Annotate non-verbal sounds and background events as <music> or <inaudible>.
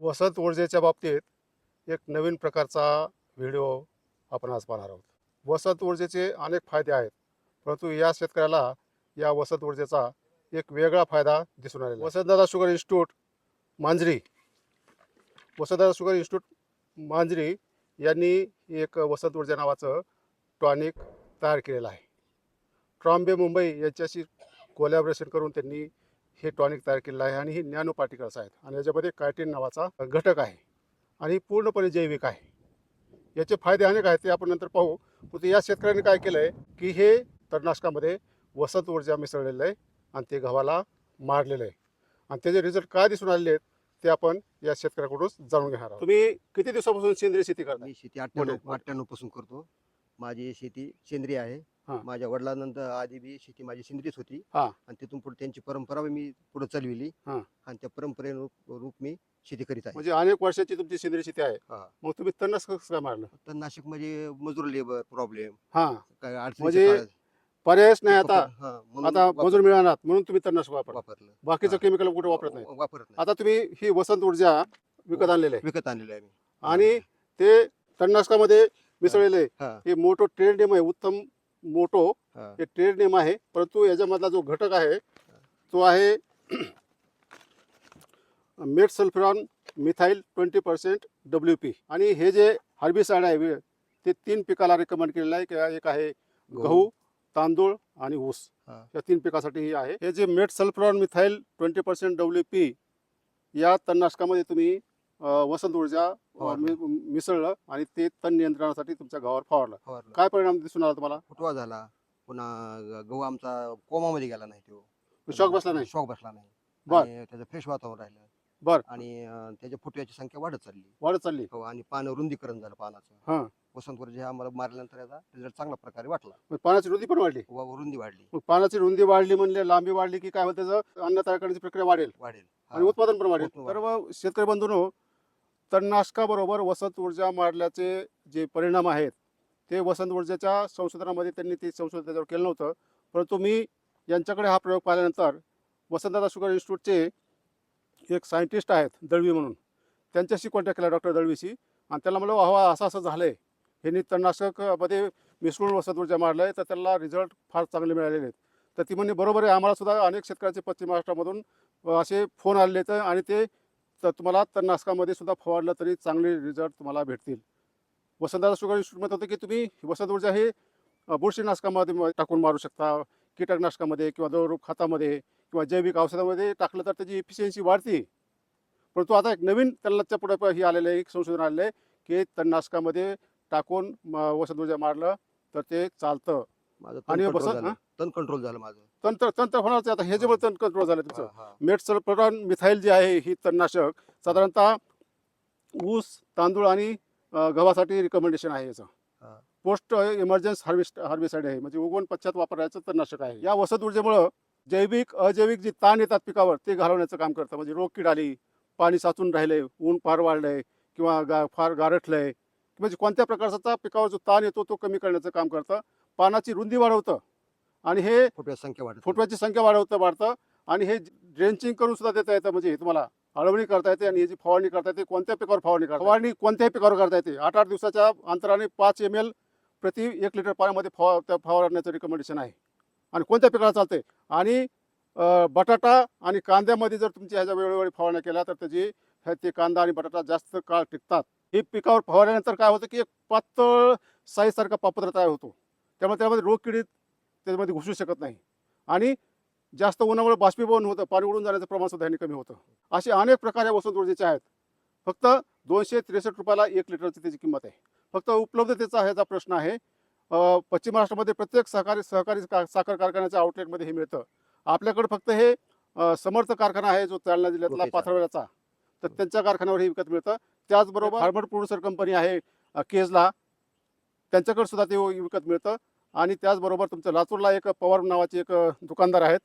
वसंत ऊर्जेच्या बाबतीत एक नवीन प्रकारचा व्हिडिओ आपण आज पाहणार आहोत. वसंत ऊर्जेचे अनेक फायदे आहेत परंतु या शेतकऱ्याला या वसंत ऊर्जेचा एक वेगळा फायदा दिसून आलेला Vasantdada sugar institute Manjari. Vasantdada sugar institute Manjari यांनी एक वसंत ऊर्जा नावाचं टॉनिक तयार केलेलं आहे. ट्रॉम्बे मुंबई यांच्याशी कोलॅबरेशन करून त्यांनी हे टॉनिक तयार केलेलं आहे आणि ही नॅनो पार्टिकल्स आहेत. आणि याच्यामध्ये कायटिन नावाचा घटक आहे. आणि पूर्णपणे जैविक आहे. याचे फायदे अनेक आहेत ते आपण नंतर पाहू. परंतु या शेतकऱ्यांनी काय केलं आहे की हे तणनाशकामध्ये वसंत ऊर्जा मिसळलेलं आहे आणि ते गव्हाला मारलेलं आहे. आणि त्याचे रिझल्ट काय दिसून आलेले आहेत ते आपण या शेतकऱ्याकडून जाणून घेणार आहोत. तुम्ही किती दिवसापासून सेंद्रिय शेती करता मी शेती. अठ्ठ्याण्णव अठ्ठ्याण्णवपासून करतो. माझी शेती सेंद्रिय आहे. हा. माझ्या वडिलांनंतर आधी बी शेती माझी सेंद्रियच होती. हा. आणि तिथून पुढे त्यांची परंपरा मी पुढे चालविली. हा. आणि त्या परंपरेनुरूप रूप मी शेती करीत आहे. म्हणजे अनेक वर्षाची तुमची सेंद्रिय शेती आहे. हा. मग तुम्ही तणनाशक कसं काय मारलं? तर नाशिकमध्ये मजूर लेबर प्रॉब्लेम. हा. काय अडचणीच्या म्हणजे काळात पर्यायच नाही आता. हा, म्हणून आता वापर- मजूर मिळणार म्हणून तुम्ही तणनाशक वापरा वापरलं. बाकीचं हा. केमिकल कुठे वापरत नाही. वापरत नाही. आता तुम्ही ही वसंत ऊर्जा विकत आणलेले आहे. विकत आणलेलं आहे मी. आणि ते तणनाशकामध्ये मिसळलेले हा. हे मोठो ट्रेड आहे उत्तम मोठो हा. ट्रेड नेम आहे परंतु याच्यामधला जो घटक आहे तो आहे <clears throat> metsulfuron methyl twenty percent W P आणि हे जे हार्बिसाइड आहे ते तीन पिकाला रेकमेंड केलेलं आहे की एक आहे गहू तांदूळ आणि ऊस. हा. या तीन पिकासाठी हे आहे. हे जे metsulfuron methyl twenty percent W P या तणनाशकामध्ये तुम्ही वसंत ऊर्जा. मि- मिसळलं आणि ते तण नियंत्रणासाठी तुमच्या गावावर फवारलं. फवारलं. काय परिणाम दिसून आला तुम्हाला? फुटवा झाला. पुन्हा ग- गहू आमचा कोमामध्ये गेला नाही तो. शॉक बसला नाही? शॉक बसला नाही. बर. आणि त्याचं फ्रेश वातावरण राहिलं. बर. आणि अं, त्याच्या फुटव्याची संख्या वाढत चालली. वाढत चालली. हो आणि पानं रुंदीकरण झालं पानाचं. वसंत जे आम्हाला मारल्यानंतर याचा रिझल्ट चांगल्या प्रकारे वाटला. मग पाण्याची रुंदी पण वाढली? व रुंदी वाढली. मग पाण्याची रुंदी वाढली म्हणजे लांबी वाढली की काय होतं? त्याचं अन्न तयार करण्याची प्रक्रिया वाढेल. वाढेल. आणि उत्पादन पण वाढेल. उत्पादन तर मग शेतकरी बंधूंनो तणनाशकाबरोबर वसंत ऊर्जा मारल्याचे जे परिणाम आहेत ते वसंत ऊर्जेच्या संशोधनामध्ये त्यांनी ते संशोधन त्याच्यावर केलं नव्हतं. परंतु मी यांच्याकडे हा प्रयोग पाहिल्यानंतर वसंतदादा शुगर इन्स्टिट्यूटचे एक सायंटिस्ट आहेत दळवी म्हणून. त्यांच्याशी कॉन्टॅक्ट केला डॉक्टर दळवीशी आणि त्याला म्हणलं हवा असं असं झालं आहे ह्यांनी तणनाशकमध्ये मिसळून वसंत ऊर्जा मारलं आहे तर त्याला रिझल्ट फार चांगले मिळालेले आहेत. तर ती म्हणजे बरोबर आहे आम्हाला सुद्धा अनेक शेतकऱ्यांचे पश्चिम महाराष्ट्रामधून असे फोन आलेले आहेत आणि ते तर तुम्हाला तणनाशकामध्ये सुद्धा फवारलं तरी चांगले रिझल्ट तुम्हाला भेटतील. वसंतदादा शुगर इन्स्टिट्यूटमध्ये होतं की तुम्ही वसंत ऊर्जा हे बुरशीनाशकामध्ये टाकून मारू शकता कीटकनाशकामध्ये किंवा द्रवरूप खतामध्ये किंवा जैविक औषधामध्ये टाकलं तर त्याची इफिशियन्सी वाढते. परंतु आता एक नवीन तणनाशकच्या पुढे हे आलेलं आहे एक संशोधन आलेलं आहे की तणनाशकामध्ये टाकून म- वसंत ऊर्जा मारलं तर ते चालतं. माझं आणि तण झालं. हा? तण कंट्रोल झालं माझं. तंत्र तंत्र होणारच आहे. आता. हे जे तण कंट्रोल झालं तुमचं. हा, हा. मेटसल्फरॉन मिथाईल जे आहे ही तणनाशक साधारणतः ऊस तांदूळ आणि अ, गव्हासाठी रिकमेंडेशन आहे याचं. हा. पोस्ट इमर्जन्स हार्वेस्ट हार्वेसाईड आहे. म्हणजे उगवण पश्चात वापरायचं तणनाशक आहे. या वसत ऊर्जेमुळं जैविक अजैविक जे ताण येतात पिकावर ते घालवण्याचं काम करतं. म्हणजे रोग कीड आली पाणी साचून राहिले ऊन फार वाढलंय किंवा गा फार गारठलंय म्हणजे कोणत्या प्रकारचा पिकावर जो ताण येतो तो कमी करण्याचं काम करतं. पानाची रुंदी वाढवतं. आणि हे फुटव्याची संख्या वाढत फुटव्याची संख्या वाढवतं वाढतं. आणि हे ड्रेंचिंग करून सुद्धा देता येतं. म्हणजे तुम्हाला अळवणी करता येते आणि याची फवारणी करता येते कोणत्या पिकावर फवारणी करता फवारणी कोणत्याही पिकावर करता येते. आठ आठ दिवसाच्या अंतराने पाच एम एल प्रति एक लिटर पाण्यामध्ये फवा त्या फवारण्याचं रिकमेंडेशन आहे. आणि कोणत्या पिकाला चालते आणि बटाटा आणि कांद्यामध्ये जर तुमच्या ह्याच्या वेळोवेळी फवारण्या केल्या तर त्याची ते कांदा आणि बटाटा जास्त काळ टिकतात. हे पिकावर फवारल्यानंतर काय होतं की एक पातळ साईजसारखा पापत्र तयार होतो. त्यामुळे त्यामध्ये रोग किडीत त्याच्यामध्ये घुसू शकत नाही. आणि जास्त उन्हामुळे बाष्पीभवन होतं पाणी उडून जाण्याचं प्रमाण सुद्धा यांनी कमी होतं. असे अनेक प्रकार या वसंत ऊर्जेचे आहेत. फक्त दोनशे त्रेसष्ट रुपयाला एक लिटरची त्याची किंमत आहे. फक्त उपलब्धतेचा ह्याचा प्रश्न आहे. पश्चिम महाराष्ट्रामध्ये प्रत्येक सहकारी सहकारी का- साखर कारखान्याच्या आउटलेटमध्ये हे मिळतं. आपल्याकडे फक्त हे समर्थ कारखाना आहे जो जालना जिल्ह्यातला. पाथरवड्याचा. तर त्यांच्या कारखान्यावर हे विकत मिळतं. त्याचबरोबर फार्मर प्रोड्युसर कंपनी आहे केजला. त्यांच्याकडे सुद्धा ते विकत मिळतं. आणि त्याचबरोबर तुमचं लातूरला एक पवार नावाचे एक दुकानदार आहेत.